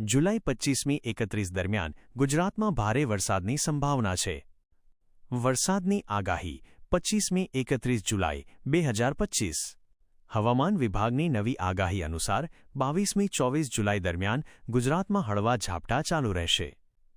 જુલાઈ પચ્ચીસમી એકત્રીસ દરમિયાન ગુજરાતમાં ભારે વરસાદની સંભાવના છે. વરસાદની આગાહી પચ્ચીસમી એકત્રીસ જુલાઈ, બે હજાર પચ્ચીસ. હવામાન વિભાગની નવી આગાહી અનુસાર બાવીસમી ચોવીસ જુલાઈ દરમિયાન ગુજરાતમાં હળવા ઝાપટા ચાલુ રહેશે.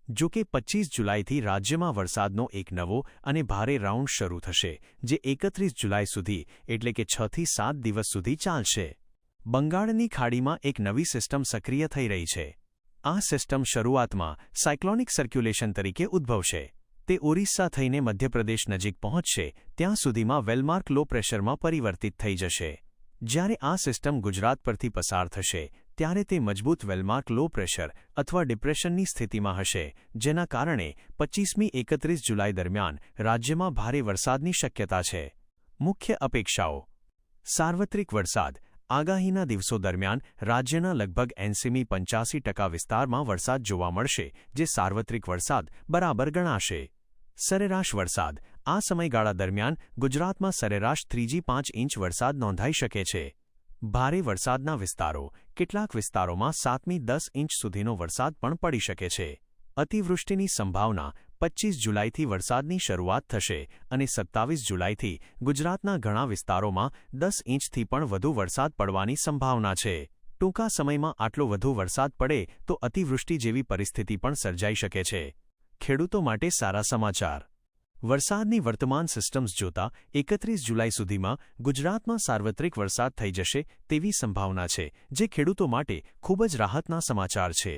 જો કે પચ્ચીસ જુલાઈથી રાજ્યમાં વરસાદનો એક નવો અને ભારે રાઉન્ડ શરૂ થશે, જે એકત્રીસ જુલાઈ સુધી, એટલે કે છથી સાત દિવસ સુધી ચાલશે. બંગાળની ખાડીમાં એક નવી સિસ્ટમ સક્રિય થઈ રહી છે. આ સિસ્ટમ શરૂઆતમાં સાયક્લોનિક સર્ક્યુલેશન તરીકે ઉદ્ભવશે. તે ઓરિસ્સા થઈને મધ્યપ્રદેશ નજીક પહોંચશે, ત્યાં સુધીમાં વેલમાર્ક લો પ્રેશરમાં પરિવર્તિત થઈ જશે. જ્યારે આ સિસ્ટમ ગુજરાત પરથી પસાર થશે, ત્યારે તે મજબૂત વેલમાર્ક લો પ્રેશર અથવા ડિપ્રેશનની સ્થિતિમાં હશે, જેના કારણે પચ્ચીસમી એકત્રીસ જુલાઈ દરમિયાન રાજ્યમાં ભારે વરસાદની શક્યતા છે. મુખ્ય અપેક્ષાઓ. સાર્વત્રિક વરસાદ. આગાહીના દિવસો દરમિયાન રાજ્યના લગભગ એંસીમી પંચ્યાસી ટકા વિસ્તારમાં વરસાદ જોવા મળશે, જે સાર્વત્રિક વરસાદ બરાબર ગણાશે. સરેરાશ વરસાદ આ સમયગાળા દરમિયાન ગુજરાતમાં સરેરાશ ત્રીજી પાંચ ઇંચ વરસાદ નોંધાઈ શકે છે. ભારે વરસાદના વિસ્તારો, કેટલાક વિસ્તારોમાં સાતમી દસ ઇંચ સુધીનો વરસાદ પણ પડી શકે છે. અતિવૃષ્ટિની સંભાવના પચ્ચીસ જુલાઈથી વરસાદની શરૂઆત થશે અને સત્તાવીસ જુલાઈથી ગુજરાતના ઘણા વિસ્તારોમાં દસ ઇંચથી પણ વધુ વરસાદ પડવાની સંભાવના છે. ટૂંકા સમયમાં આટલો વધુ વરસાદ પડે તો અતિવૃષ્ટિ જેવી પરિસ્થિતિ પણ સર્જાઈ શકે છે. ખેડૂતો માટે સારા સમાચાર. વરસાદની વર્તમાન સિસ્ટમ્સ જોતા એકત્રીસ જુલાઈ સુધીમાં ગુજરાતમાં સાર્વત્રિક વરસાદ થઈ જશે તેવી સંભાવના છે, જે ખેડૂતો માટે ખૂબ જ રાહતના સમાચાર છે.